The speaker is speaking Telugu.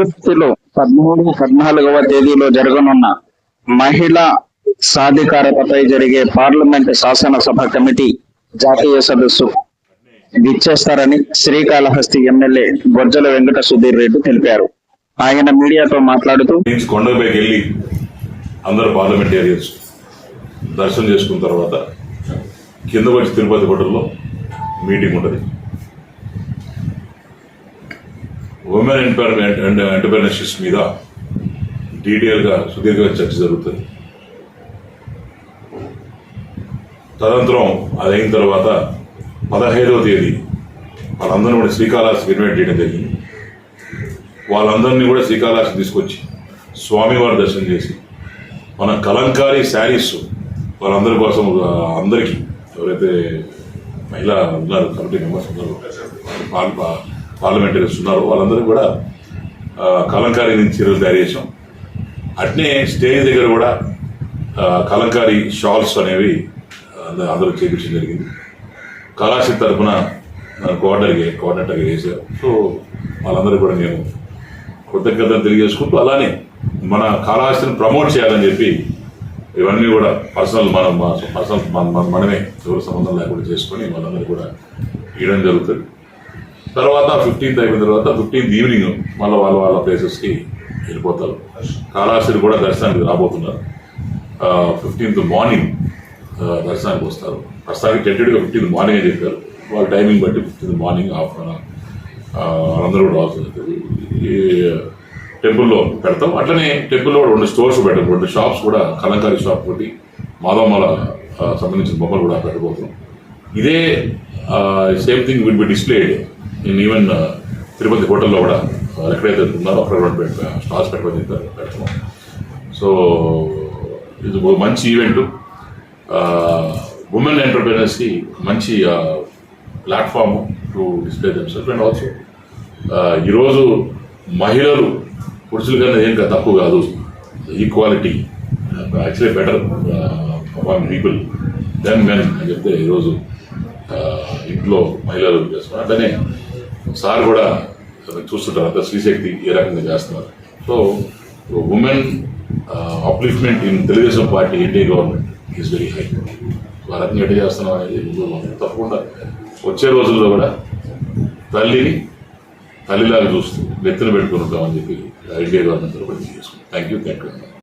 తిరుపతిలో పదమూడు పద్నాలుగవ తేదీలో జరగనున్న మహిళా సాధికారతపై జరిగే పార్లమెంట్ శాసనసభ కమిటీ జాతీయ సదస్సు విచ్చేస్తారని శ్రీకాళహస్తి ఎమ్మెల్యే బొజ్జల వెంకట సుధీర్ రెడ్డి తెలిపారు. ఆయన మీడియాతో మాట్లాడుతూ కొండపైకి వెళ్ళి అందరు పార్లమెంటేరియన్స్ దర్శనం చేసుకున్న తర్వాత కింద వచ్చి తిరుపతి హోటల్లో మీటింగ్ ఉంటుంది. ఉమెన్ ఎంపవర్మెంట్ అండ్ ఎంటర్ప్రినర్షిప్స్ మీద డీటెయిల్గా సుదీర్ఘంగా చర్చ జరుగుతుంది. తదనంతరం అది అయిన తర్వాత పదహైదవ తేదీ వాళ్ళందరినీ కూడా శ్రీకాళహస్తి ఇన్వైట్ చేయడం జరిగింది. వాళ్ళందరినీ కూడా శ్రీకాళహస్తి తీసుకొచ్చి స్వామివారి దర్శనం చేసి మన కలంకారీ శారీస్ వాళ్ళందరి కోసం అందరికీ ఎవరైతే మహిళ ఉన్నారు కమిటీ మెంబర్స్ ఉన్నారు పా- పార్లమెంటరీస్ ఉన్నారు. వాళ్ళందరూ కూడా కలంకారీ నుంచి చీరలు తయారు చేసాం అట్నే స్టేజ్ దగ్గర కూడా కలంకారీ షాల్స్ అనేవి అందరూ చేపించడం జరిగింది. కళాశాల తరఫున కోఆర్డినేటర్ కోఆర్డినేటర్గా చేశారు. సో వాళ్ళందరూ కూడా నేను కృతజ్ఞతలు తెలియజేసుకుంటూ అలానే మన కళాశాలను ప్రమోట్ చేయాలని చెప్పి ఇవన్నీ కూడా పర్సనల్ మనం పర్సనల్ మనమే ఎవరు సంబంధం లేకుండా చేసుకొని వాళ్ళందరూ కూడా ఇవ్వడం జరుగుతుంది. తర్వాత ఫిఫ్టీన్త్ అయిపోయిన తర్వాత ఫిఫ్టీన్త్ ఈవినింగ్ మళ్ళీ వాళ్ళ వాళ్ళ ప్లేసెస్కి వెళ్ళిపోతారు. కాళాశ్రీ కూడా దర్శనానికి రాబోతున్నారు. ఫిఫ్టీన్త్ మార్నింగ్ దర్శనానికి వస్తారు. ప్రస్తుతానికి టెంటెడ్గా ఫిఫ్టీన్త్ మార్నింగ్ అని చెప్పారు. వాళ్ళ టైమింగ్ బట్టి ఫిఫ్టీన్త్ మార్నింగ్ హాఫ్ అన్ కూడా అందరూ కూడా ఈ టెంపుల్లో పెడతాం. అట్లనే టెంపుల్లో కూడా రెండు స్టోర్స్ పెట్టాం. రెండు షాప్స్ కూడా కలంకారీ షాప్ ఒకటి మాధవమాల సంబంధించిన బొమ్మలు కూడా పెట్టబోతున్నాం ఇదే same thing will be displayed in even uh, Tirupati హోటల్లో కూడా uh, ఎక్కడైతే ఉన్నారో అక్కడ స్టార్స్ పెట్ట స్టాల్స్ చెప్పారు సో ఇది మంచి ఈవెంట్ ఉమెన్ ఎంటర్ప్రీనర్స్కి మంచి platform to display themselves and also ఈరోజు మహిళలు పురుషుల కన్నా ఏం తప్పు తక్కువ కాదు. Equality actually better upon people than men అని చెప్తే ఈరోజు ఇంట్లో మహిళలు చేస్తున్నారు. అట్లనే సార్ కూడా చూస్తుంటారు అంత శ్రీశక్తి ఏ రకంగా చేస్తున్నారు. So women upliftment in Telugu Desam party ND government is very high ఆ రకంగా ఎట్లా చేస్తున్నాం అనేది తప్పకుండా వచ్చే రోజుల్లో కూడా తల్లిని తల్లిలాగా చూస్తూ నెత్తిన పెట్టుకుంటామని చెప్పి ఎన్డీఏ గవర్నమెంట్ కూడా చేసుకుంటాం థ్యాంక్ యూ థ్యాంక్ యూ